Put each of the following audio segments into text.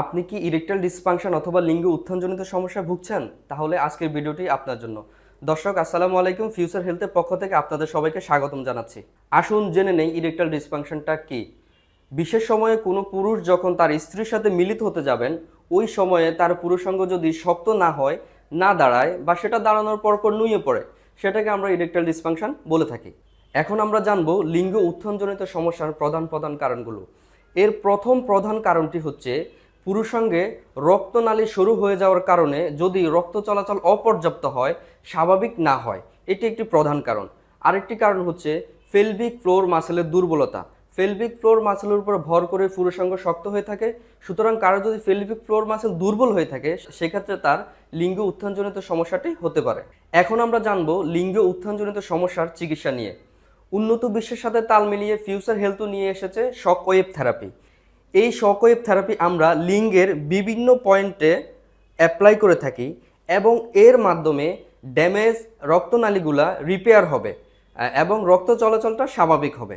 আপনি কি erectile dysfunction অথবা লিঙ্গ উত্থানজনিত সমস্যায় ভুগছেন? তাহলে আজকের ভিডিওটি আপনার জন্য। দর্শক, আসসালামু আলাইকুম। ফিউচার হেলথের পক্ষ থেকে আপনাদের সবাইকে স্বাগতম জানাচ্ছি। আসুন জেনে নেই ইরেকটাল ডিসফাংশনটা কি। বিশেষ সময়ে কোনো পুরুষ যখন তার স্ত্রীর সাথে মিলিত হতে যাবেন, ওই সময়ে তার পুরুষাঙ্গ যদি শক্ত না হয়, না দাঁড়ায় বা সেটা দাঁড়ানোর পর পর নুয়ে পড়ে, সেটাকে আমরা ইরেকটাল ডিসফাংশন বলে থাকি। এখন আমরা জানব লিঙ্গ উত্থানজনিত সমস্যার প্রধান প্রধান কারণগুলো। এর প্রথম প্রধান কারণটি হচ্ছে পুরুষাঙ্গে রক্তনালী শুরু হয়ে যাওয়ার কারণে যদি রক্ত চলাচল অপর্যাপ্ত হয়, স্বাভাবিক না হয়। এটি একটি প্রধান কারণ। আরেকটি কারণ হচ্ছে ফেলভিক ফ্লোর মাসেলের দুর্বলতা। ফেলভিক ফ্লোর মাসেলের উপর ভর করে পুরুষাঙ্গ শক্ত হয়ে থাকে। সুতরাং কারও যদি ফেলভিক ফ্লোর মাসেল দুর্বল হয়ে থাকে, সেক্ষেত্রে তার লিঙ্গ উত্থানজনিত সমস্যাটি হতে পারে। এখন আমরা জানব লিঙ্গ উত্থানজনিত সমস্যার চিকিৎসা নিয়ে। উন্নত বিশ্বের সাথে তাল মিলিয়ে ফিউচার হেলথও নিয়ে এসেছে শক ওয়েভ থেরাপি। এই শক ওয়েভ থেরাপি আমরা লিঙ্গের বিভিন্ন পয়েন্টে অ্যাপ্লাই করে থাকি এবং এর মাধ্যমে ড্যামেজ রক্তনালীগুলা রিপেয়ার হবে এবং রক্ত চলাচলটা স্বাভাবিক হবে।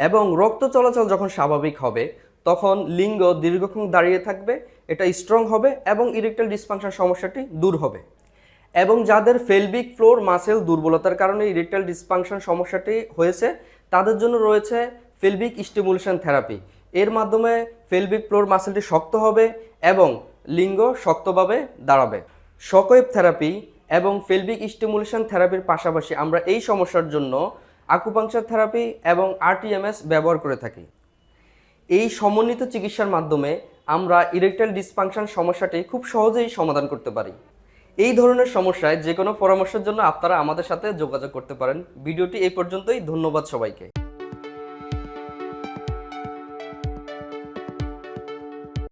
এবং রক্ত চলাচল যখন স্বাভাবিক হবে, তখন লিঙ্গ দীর্ঘক্ষণ দাঁড়িয়ে থাকবে, এটা স্ট্রং হবে এবং ইরেকটাল ডিসফাংশন সমস্যাটি দূর হবে। এবং যাদের ফেলবিক ফ্লোর মাসেল দুর্বলতার কারণে ইরেকটাল ডিসফাংশন সমস্যাটি হয়েছে, তাদের জন্য রয়েছে ফেলবিক স্টিমুলেশন থেরাপি। এর মাধ্যমে ফেলবিক ফ্লোর মাসেলটি শক্ত হবে এবং লিঙ্গ শক্তভাবে দাঁড়াবে। শকওয়েভ থেরাপি এবং ফেলবিক স্টিমুলেশন থেরাপির পাশাপাশি আমরা এই সমস্যার জন্য আকুপাংচার থেরাপি এবং আরটিএমএস ব্যবহার করে থাকি। এই সমন্বিত চিকিৎসার মাধ্যমে আমরা ইরেকটাইল ডিসফাংশন সমস্যাটি খুব সহজেই সমাধান করতে পারি। এই ধরনের সমস্যায় যে কোনো পরামর্শের জন্য আপনারা আমাদের সাথে যোগাযোগ করতে পারেন। ভিডিওটি এই পর্যন্তই, ধন্যবাদ সবাইকে।